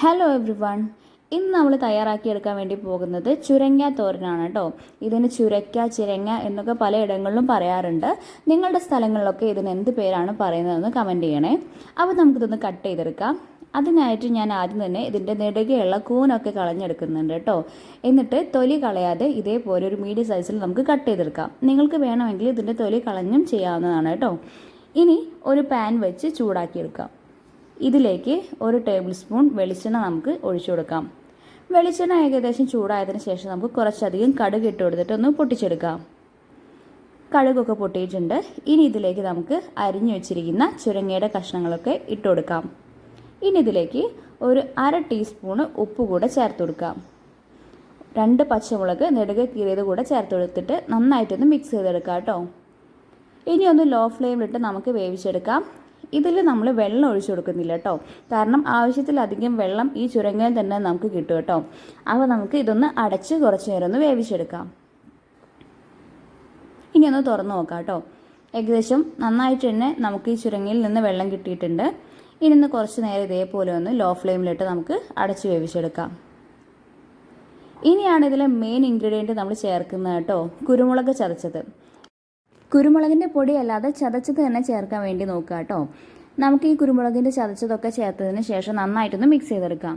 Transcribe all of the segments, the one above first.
Hello every one ഇന്ന് നമ്മൾ തയ്യാറാക്കിയെടുക്കാൻ വേണ്ടി പോകുന്നത് ചുരങ്ങ തോരനാണ് കേട്ടോ. ഇതിന് ചുരക്ക ചിരങ്ങ എന്നൊക്കെ പലയിടങ്ങളിലും പറയാറുണ്ട്. നിങ്ങളുടെ സ്ഥലങ്ങളിലൊക്കെ ഇതിന് എന്ത് പേരാണ് പറയുന്നതെന്ന് കമന്റ് ചെയ്യണേ. അപ്പോൾ നമുക്കിതൊന്ന് കട്ട് ചെയ്തെടുക്കാം. അതിനായിട്ട് ഞാൻ ആദ്യം തന്നെ ഇതിന്റെ നെടുകയുള്ള കൂനൊക്കെ കളഞ്ഞെടുക്കുന്നുണ്ട് കേട്ടോ. എന്നിട്ട് തൊലി കളയാതെ ഇതേപോലെ ഒരു മീഡിയം സൈസിൽ നമുക്ക് കട്ട് ചെയ്തെടുക്കാം. നിങ്ങൾക്ക് വേണമെങ്കിൽ ഇതിന്റെ തൊലി കളഞ്ഞും ചെയ്യാവുന്നതാണ് കേട്ടോ. ഇനി ഒരു പാൻ വെച്ച് ചൂടാക്കിയെടുക്കാം. ഇതിലേക്ക് ഒരു ടേബിൾ സ്പൂൺ വെളിച്ചെണ്ണ നമുക്ക് ഒഴിച്ചു കൊടുക്കാം. വെളിച്ചെണ്ണ ഏകദേശം ചൂടായതിനു ശേഷം നമുക്ക് കുറച്ചധികം കടുക് ഇട്ട് കൊടുത്തിട്ട് ഒന്ന് പൊട്ടിച്ചെടുക്കാം. കടുകൊക്കെ പൊട്ടിയിട്ടുണ്ട്. ഇനി ഇതിലേക്ക് നമുക്ക് അരിഞ്ഞു വെച്ചിരിക്കുന്ന ചുരങ്ങയുടെ കഷ്ണങ്ങളൊക്കെ ഇട്ട് കൊടുക്കാം. ഇനി ഇതിലേക്ക് ഒരു അര ടീസ്പൂണ് ഉപ്പ് കൂടെ ചേർത്ത് കൊടുക്കാം. രണ്ട് പച്ചമുളക് നെടുക കീറിയത് കൂടെ ചേർത്ത് കൊടുത്തിട്ട് നന്നായിട്ടൊന്ന് മിക്സ് ചെയ്തെടുക്കാം കേട്ടോ. ഇനി ഒന്ന് ലോ ഫ്ലെയിമിലിട്ട് നമുക്ക് വേവിച്ചെടുക്കാം. ഇതിൽ നമ്മൾ വെള്ളം ഒഴിച്ചു കൊടുക്കുന്നില്ല കേട്ടോ. കാരണം ആവശ്യത്തിലധികം വെള്ളം ഈ ചുരങ്ങയിൽ തന്നെ നമുക്ക് കിട്ടും കേട്ടോ. അപ്പോൾ നമുക്ക് ഇതൊന്ന് അടച്ച് കുറച്ച് നേരം ഒന്ന് വേവിച്ചെടുക്കാം. ഇനി ഒന്ന് തുറന്ന് നോക്കാം കേട്ടോ. ഏകദേശം നന്നായിട്ട് തന്നെ നമുക്ക് ഈ ചുരങ്ങയിൽ നിന്ന് വെള്ളം കിട്ടിയിട്ടുണ്ട്. ഇനി ഒന്ന് കുറച്ച് നേരം ഇതേപോലെ ഒന്ന് ലോ ഫ്ലെയിമിലിട്ട് നമുക്ക് അടച്ച് വേവിച്ചെടുക്കാം. ഇനിയാണ് ഇതിലെ മെയിൻ ഇൻഗ്രീഡിയന്റ് നമ്മൾ ചേർക്കുന്നത് കേട്ടോ. കുരുമുളക് ചതച്ചത്. കുരുമുളകിന്റെ പൊടി അല്ലാതെ ചതച്ചത് തന്നെ ചേർക്കാൻ വേണ്ടി നോക്കുക കേട്ടോ. നമുക്ക് ഈ കുരുമുളകിന്റെ ചതച്ചതൊക്കെ ചേർത്തതിന് ശേഷം നന്നായിട്ടൊന്ന് മിക്സ് ചെയ്തെടുക്കാം.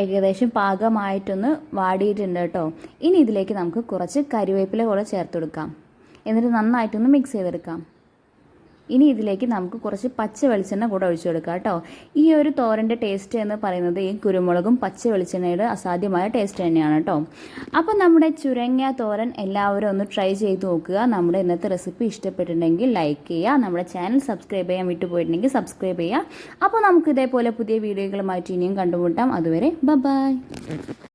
ഏകദേശം പാകമായിട്ടൊന്ന് വാടിയിട്ടുണ്ട് കേട്ടോ. ഇനി ഇതിലേക്ക് നമുക്ക് കുറച്ച് കരിവേപ്പില കൂടെ ചേർത്ത് കൊടുക്കാം എന്നിട്ട് നന്നായിട്ടൊന്ന് മിക്സ് ചെയ്തെടുക്കാം. ഇനി ഇതിലേക്ക് നമുക്ക് കുറച്ച് പച്ച വെളിച്ചെണ്ണ കൂടെ ഒഴിച്ചു കൊടുക്കാം കേട്ടോ. ഈ ഒരു തോരന്റെ ടേസ്റ്റ് എന്ന് പറയുന്നത് ഈ കുരുമുളകും പച്ച വെളിച്ചെണ്ണയുടെ അസാധ്യമായ ടേസ്റ്റ് തന്നെയാണ് കേട്ടോ. അപ്പോൾ നമ്മുടെ ചുരങ്ങ തോരൻ എല്ലാവരും ഒന്ന് ട്രൈ ചെയ്ത് നോക്കുക. നമ്മുടെ ഇന്നത്തെ റെസിപ്പി ഇഷ്ടപ്പെട്ടിട്ടുണ്ടെങ്കിൽ ലൈക്ക് ചെയ്യുക. നമ്മുടെ ചാനൽ സബ്സ്ക്രൈബ് ചെയ്യാൻ വിട്ടുപോയിട്ടുണ്ടെങ്കിൽ സബ്സ്ക്രൈബ് ചെയ്യുക. അപ്പോൾ നമുക്ക് ഇതേപോലെ പുതിയ വീഡിയോകളുമായിട്ട് ഇനിയും കണ്ടുമുട്ടാം. അതുവരെ ബൈ